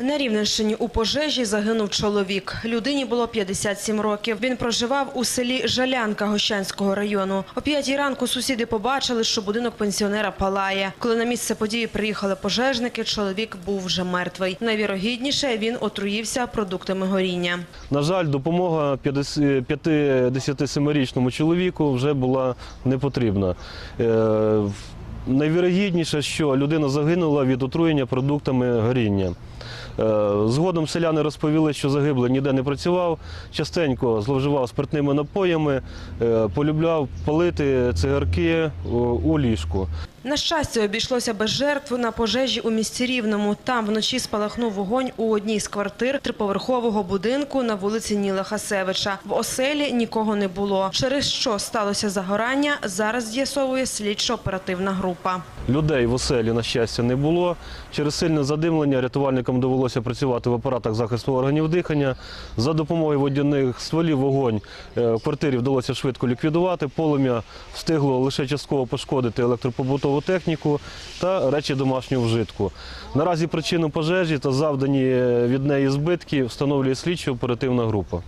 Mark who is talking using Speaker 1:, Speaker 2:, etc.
Speaker 1: На Рівненщині у пожежі загинув чоловік. Людині було 57 років. Він проживав у селі Жалянка Гощанського району. О п'ятій ранку сусіди побачили, що будинок пенсіонера палає. Коли на місце події приїхали пожежники, чоловік був вже мертвий. Найвірогідніше він отруївся продуктами горіння.
Speaker 2: На жаль, допомога 50 57-річному чоловіку вже була не потрібна. Е, Найвірогідніше, що людина загинула від отруєння продуктами горіння. Е, Згодом селяни розповіли, що загиблий ніде не працював, частенько зловживав спиртними напоями, е, полюбляв палити цигарки у- у ліжку.
Speaker 1: На щастя, обійшлося без жертв на пожежі у місті Рівному. Там вночі спалахнув вогонь у одній з квартир триповерхового будинку на вулиці Ніла Хасевича. В оселі нікого не було. Через що сталося загорання, зараз з'ясовує слідчо-оперативна група.
Speaker 2: Людей в оселі, на щастя, не було. Через сильне задимлення рятувальникам довелося працювати в апаратах захисту органів дихання. За допомогою водяних стволів вогонь е, квартирі вдалося швидко ліквідувати. Полум'я встигло лише частково пошкодити електропобутову техніку та речі домашнього вжитку. Наразі причину пожежі та завдані е, від неї збитки встановлює слідчо оперативна група.